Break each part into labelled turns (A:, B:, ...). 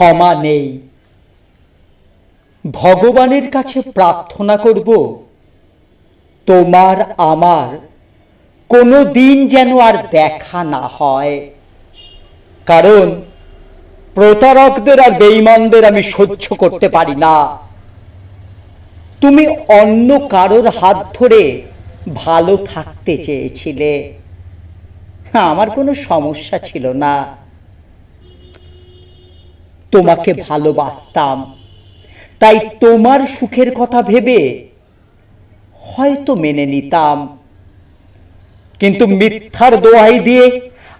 A: ক্ষমা নেই। ভগবানের কাছে প্রার্থনা করব, তোমার আমার কোনো দিন যেন আর দেখা না হয়। কারণ প্রতারকদের আর বেঈমানদের আমি সহ্য করতে পারি না। তুমি অন্য কারোর হাত ধরে ভালো থাকতে চেয়েছিলে। আমার কোনো সমস্যা ছিল না। তোমাকে ভালোবাসতাম। তাই তোমার সুখের কথা ভেবে হয়তো মেনে নিতাম। কিন্তু মিথ্যার দোহাই দিয়ে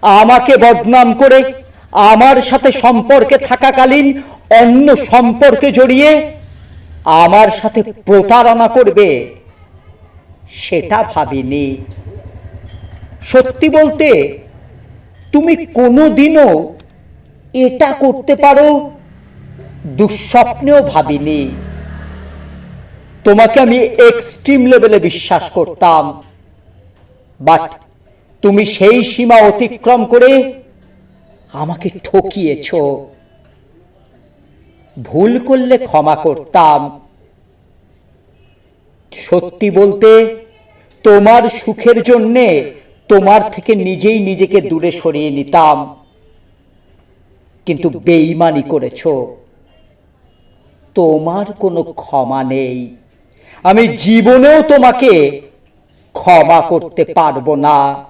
A: আমাকে বদনাম করে আমার সাথে সম্পর্কে থাকাকালীন অন্য সম্পর্কে জড়িয়ে আমার সাথে প্রতারণা করবে, সেটা ভাবিনি। সত্যি বলতে, তুমি কোনোদিনও এটা করতে পারো? দুঃস্বপ্নেও ভাবিনি। তোমাকে আমি এক্সট্রিম লেভেলে বিশ্বাস করতাম। বাট তুমি সেই সীমা অতিক্রম করে আমাকে ঠকিয়েছ। ভুল করলে ক্ষমা করতাম। সত্যি বলতে, তোমার সুখের জন্যে তোমার থেকে নিজেই নিজেকে দূরে সরিয়ে নিতাম। কিন্তু বেইমানি করেছ। তোমার কোনো ক্ষমা নেই। আমি জীবনেও তোমাকে ক্ষমা করতে পারব না।